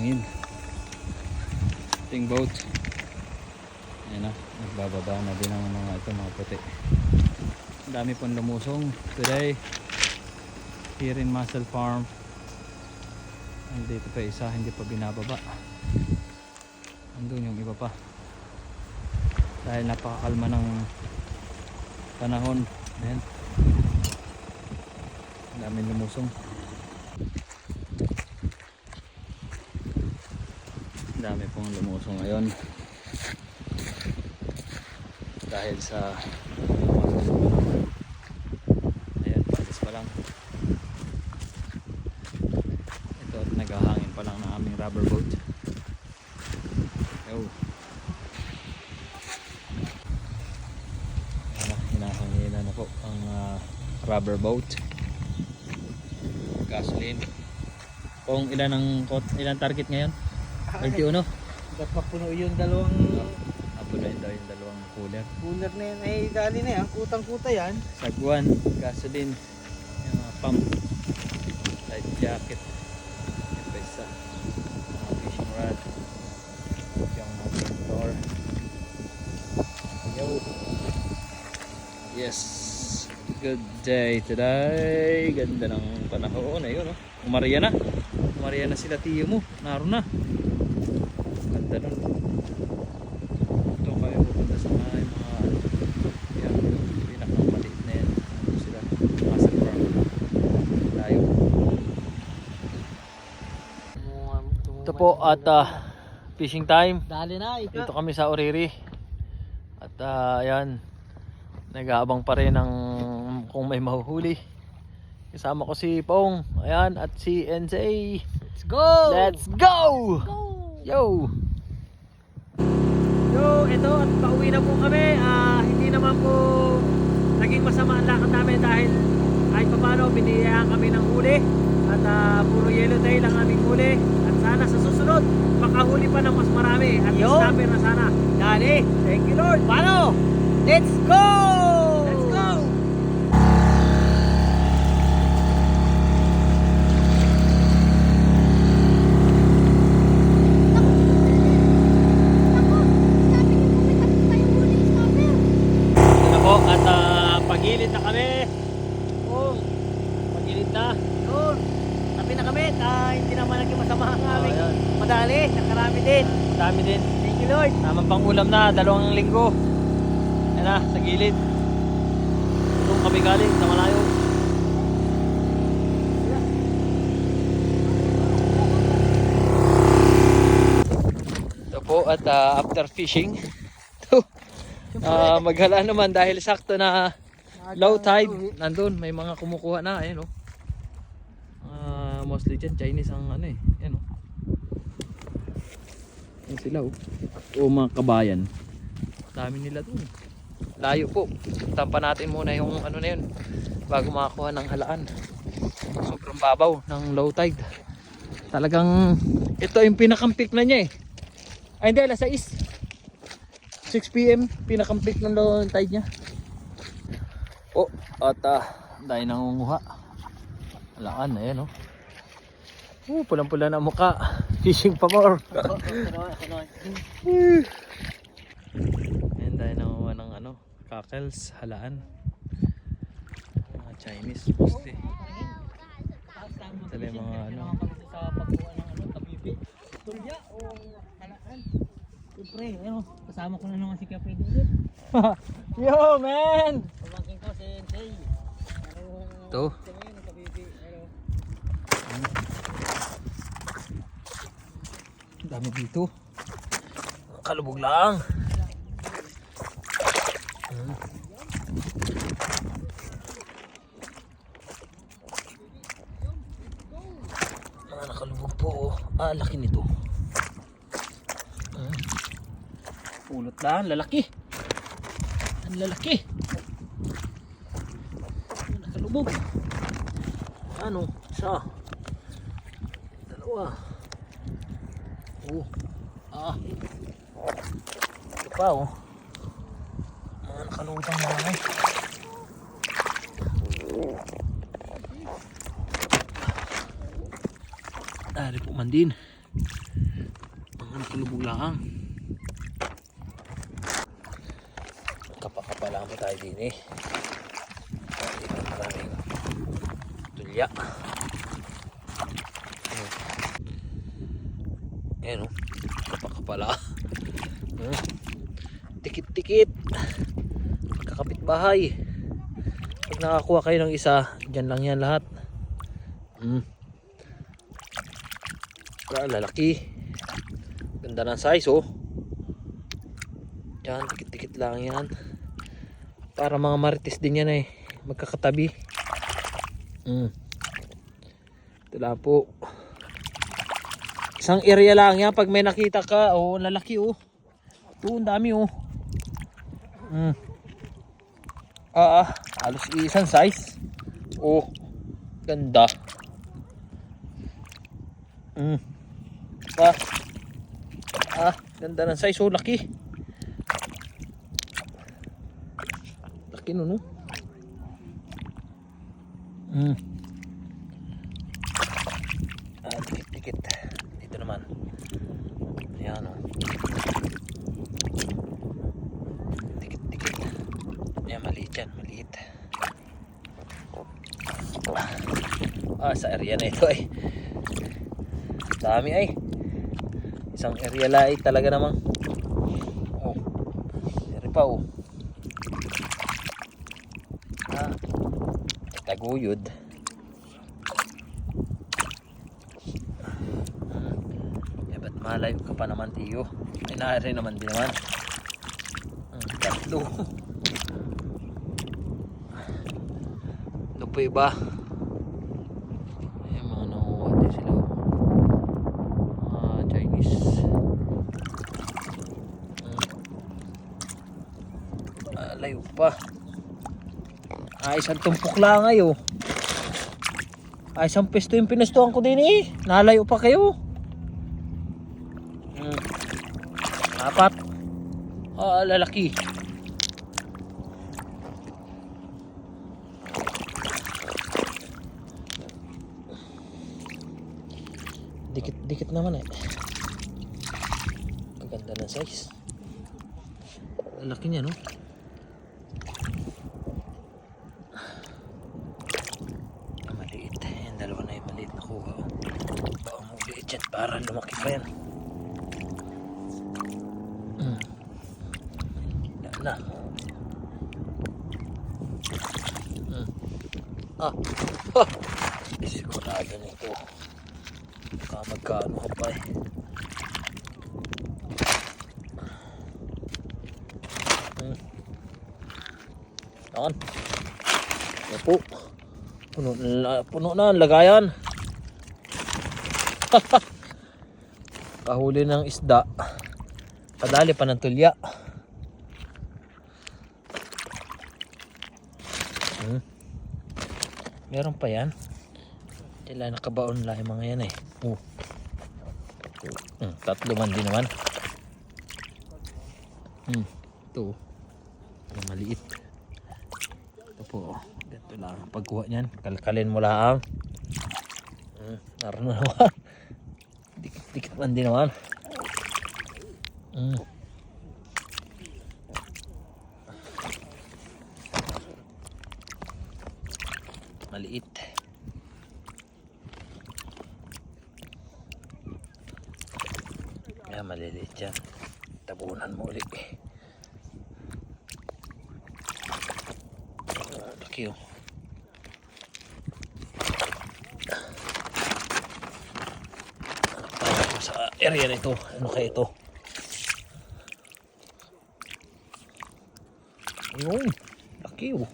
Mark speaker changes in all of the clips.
Speaker 1: hangin. Ting boat. Ayan na, nagbababa na din ang mga ito mga puti. Ang dami pong lumusong today here in Muscle Farm. Andito pa isa, hindi pa binababa. Andun yung iba pa. Dahil napakakalma ng panahon. Ayan. Ang daming lumusong. Dami pong lumusong ngayon. Dahil sa Ayan, patis pa lang. Ito at naghahangin pa lang ng aming rubber boat. Na, hinahanginan na po ang ah, rubber boat. Gasoline. Kung ilan ang ilan target ngayon? 21.
Speaker 2: Dapat puno yung dalawang
Speaker 1: Apo na yun daw yung dalawang cooler.
Speaker 2: cooler na yan. Ay, dali na yan. Kutang-kuta yan.
Speaker 1: Sagwan, gasoline, yung mga pump, life jacket, yung pa isa, mga fishing rod, yung mga motor. Yo! Yes! Good day today! Ganda ng panahon. Ayun, no? Umaria na. Umaria na sila tiyo mo. Naroon na. Ganda nun. Ito kayo pupunta sa mga mga ano, yan, yung pinakamaliit na yan. Ano sila? Muscle farm. Layo. Ito po at ah, fishing time.
Speaker 2: Dali na, ika.
Speaker 1: Dito kami sa Oriri. At ah, ayan, nag-aabang pa rin ng kung may mahuhuli. Kasama ko si Pong, ayan, at si NJ.
Speaker 2: Let's go!
Speaker 1: Let's go!
Speaker 2: go!
Speaker 1: Yo!
Speaker 2: So, ito, at pauwi na po kami. Ah, hindi naman po naging masama ang lakad namin dahil kahit pa paano, biniyayaan kami ng huli. At ah, puro yellow tail ang aming huli. At sana sa susunod, makahuli pa ng mas marami. At
Speaker 3: Yo!
Speaker 2: snapper na sana. Dali! Thank you Lord!
Speaker 3: Paano? Let's go!
Speaker 2: Let's go!
Speaker 1: Ito na po at ah, pagilid na kami. Oh, pagilid na.
Speaker 2: Yun! Tabi na kami. Ah, hindi naman naging masama ang aming
Speaker 1: ayan.
Speaker 2: madali. Nakarami din.
Speaker 1: Dami din.
Speaker 2: Thank you Lord!
Speaker 1: Tamang pang ulam na, dalawang linggo. Yan na, sa gilid. Doon kami galing, sa malayo. Ito po at ah, after fishing, ito, ah, maghala naman dahil sakto na low tide. Nandun, may mga kumukuha na. Ayan o. Ah, mostly dyan, Chinese ang ano eh. Ayan o. Ayan sila o. O mga kabayan. Dami nila dun. Layo po. Tampa natin muna yung ano na yun. Bago makakuha ng halaan. Sobrang babaw ng low tide. Talagang ito yung pinakampik na niya eh. Ay hindi, alas 6. 6pm, pinakampik ng low tide niya. Oh, at ah, dahil nangunguha. Halaan, ayan oh. Oh, pulang-pula na mukha. Fishing pa more. Ayan dahil nanguha ng ano, cockles, halaan. Mga Chinese mostly. Ito na yung mga ano.
Speaker 2: Sa pagkuha ng ano, tabibi. Tulya o halaan. Siyempre, ano, kasama ko na naman si Kapre dito.
Speaker 1: Yo man!
Speaker 2: Pamangkin ko si. Ano,
Speaker 1: Ito.
Speaker 2: ito ngayon, ang tabibi. Ano,
Speaker 1: Ang dami dito. Kalubog lang. Hmm. Ah, nakalubog po. oh. Ah, laki nito. Hmm. Pulot lang, lalaki. Ang lalaki. Ah, Nakalubog. Ano? Isa. Dalawa. Oh. Ah. Ito pa oh. Ah, nakalutang na lang eh. Dari po man din. Ang tulubog lang. Kapakapala mo tayo din eh. Maraming tulya. Ayan. Ayan o. Kapakapala. Hmm. Tikit-tikit. Kakapit bahay. Pag nakakuha kayo ng isa, dyan lang yan lahat. Ah, lalaki. Ganda ng size oh. Yan, dikit-dikit lang yan. Para mga marites din yan eh. Magkakatabi. Mm. Lang po. Isang area lang yan. Pag may nakita ka, oh, lalaki oh. Ito, ang dami oh. Mm. Ah, ah, halos isang size. Oh, ganda. Mm. Pa. Ah, ganda ng size. Oh, laki. Laki no, no? Mm. Ah, dikit, dikit. Dito naman. Ayan, oh. Dikit, dikit. Ayan, maliit yan. Maliit. Ah, sa area na ito ay. Dami ay. Isang area lai talaga namang. Oh. Dari pa oh. Ah. Taguyod. Malayo ka pa naman, tiyo? Ay, naari naman din naman. Hmm, tatlo. Ano pa iba? Ay, mga nanguha din sila. oh. Mga Chinese. Ah, layo pa. Ah, isang tumpok lang ayo. Ah, isang pesto yung pinustuhan ko din eh. Nalayo pa kayo. Hmm. Apat. Ah, lalaki. Dikit-dikit naman eh. Ang ganda ng size. Ang niya no? Ah, maliit. Yung dalawa na yung maliit na kuha. Baka mauliit yan para lumaki pa yan. Mm. Yan na. Mm. Ah. Ha! Sigurado nito. Baka magkano ka pa eh. Hmm. Puno na, ang lagayan. Kahuli ng isda. Kadali pa ng tulya. Meron pa yan. Sila nakabaon lang yung mga yan eh. Oh. Hmm, tatlo man din naman. Hmm, ito. Ang maliit. Ito po. Ganito lang ang pagkuha niyan. Kalkalin mo lang. Hmm, naroon na naman. Dikit-dikit man din naman. Hmm. Maliit. Kaya maliliit yan. Tabunan mo ulit eh. Ano sa area na ito? Ano kaya ito? Ayun. Laki oh.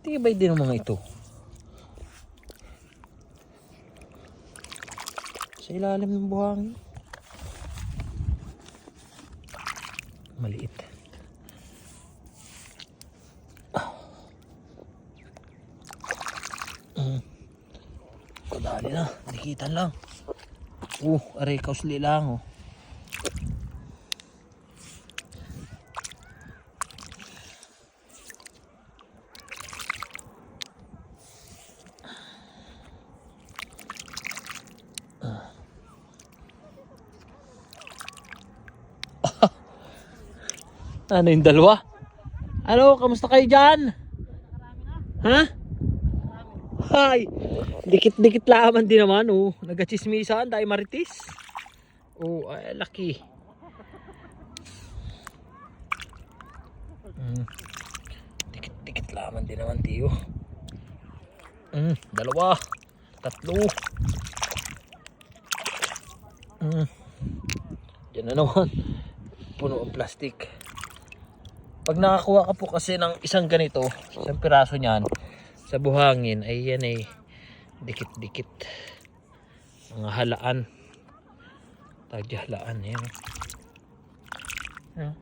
Speaker 1: Tibay din ang mga ito. Sa ilalim ng buhangin. Maliit. Lapitan lang. Uh, aray kausli lang oh. Ah. Ano yung dalawa? Ano, kamusta kayo dyan? Ha? Hi! Dikit-dikit laman din naman oh. Nagachismisan dahil maritis. Oh, ay, laki. Mm. Dikit-dikit laman din naman tiyo. Mm, dalawa, tatlo. Mm. Yan na naman. Puno ang plastic. Pag nakakuha ka po kasi ng isang ganito, isang piraso niyan, sa buhangin, ay yan ay dikit-dikit. Mga halaan. Tagdi halaan. Yan. Yan.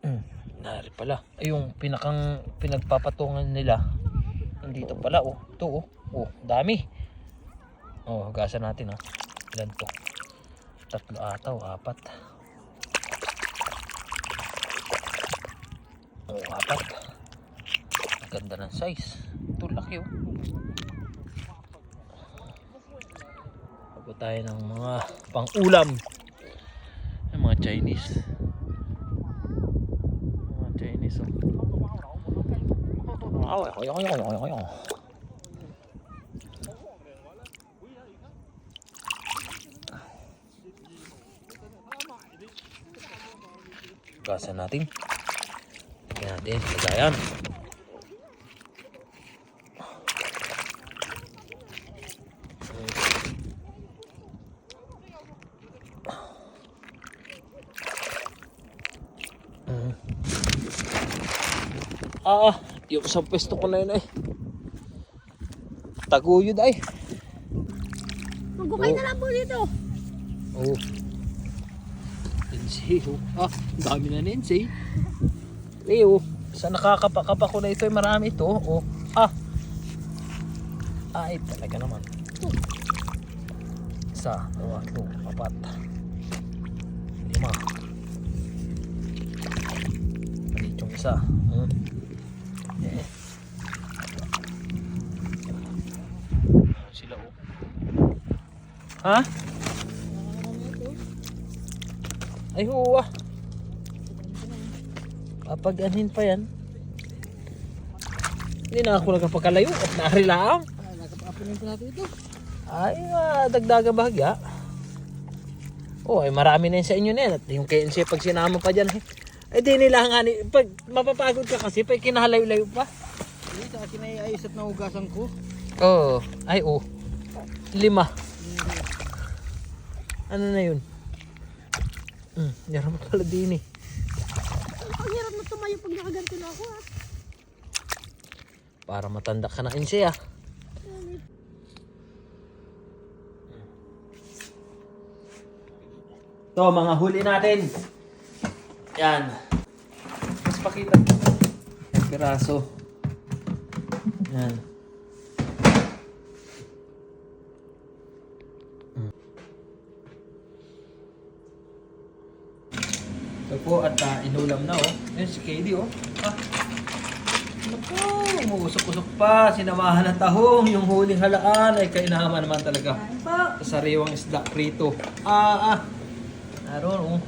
Speaker 1: Mm, nari pala. Ay, yung pinakang pinagpapatungan nila. Nandito pala, oh. Ito, oh. Oh, dami. Oh, hugasan natin, oh. Ilan to? Tatlo ata, o apat. Oh, apat. Ganda ng size. Ito, laki, oh. Pagod tayo ng mga pang-ulam. Yung mga Chinese. Mga Chinese, oh. Ay, ay, ay, ay, ay, ay. Gasan natin. Lagyan natin. Lagayan. Ah, yung sa pwesto ko na yun ay. Taguyod ay.
Speaker 3: Magkukay na lang po dito.
Speaker 1: Oh. Lindsay, oh. Ah, dami na Lindsay. Leo, sa nakakapakapa ko na ito ay marami ito. Oh. Ah. Ay, talaga naman. Isa, dalawa, tatlo, apat. Lima. Maliit yung isa. Hmm. Ha? Ay huwa. Papaganin pa yan. Hindi na ako nagpapakalayo at narilaang.
Speaker 3: Nakapapunin pa natin ito.
Speaker 1: Ay, uh, dagdaga bahagya. Oh, ay marami na yun sa inyo na yan. At yung KNC pag sinama pa dyan, eh, ay di nila nga ni, pag mapapagod ka kasi, pag kinahalayo-layo pa.
Speaker 3: Hindi, sa akin ay ayos at nahugasan ko.
Speaker 1: Oo, oh, ay oh. Lima. Ano na yun? Hmm, yaram pala din eh.
Speaker 3: Ang hirap na tumayo pag nakaganto na ako ha.
Speaker 1: Para matanda ka na insi ah. Ito, mga huli natin. Yan. Mas pakita. Yung piraso. Yan. Mm. Ito po at uh, inulam na oh. Yan si KD oh. Ah. Naku, umuusok-usok pa. Sinamahan ng tahong. Yung huling halaan ay kainaman naman talaga. Sa sariwang isda prito. Ah, ah. Naroon, oh.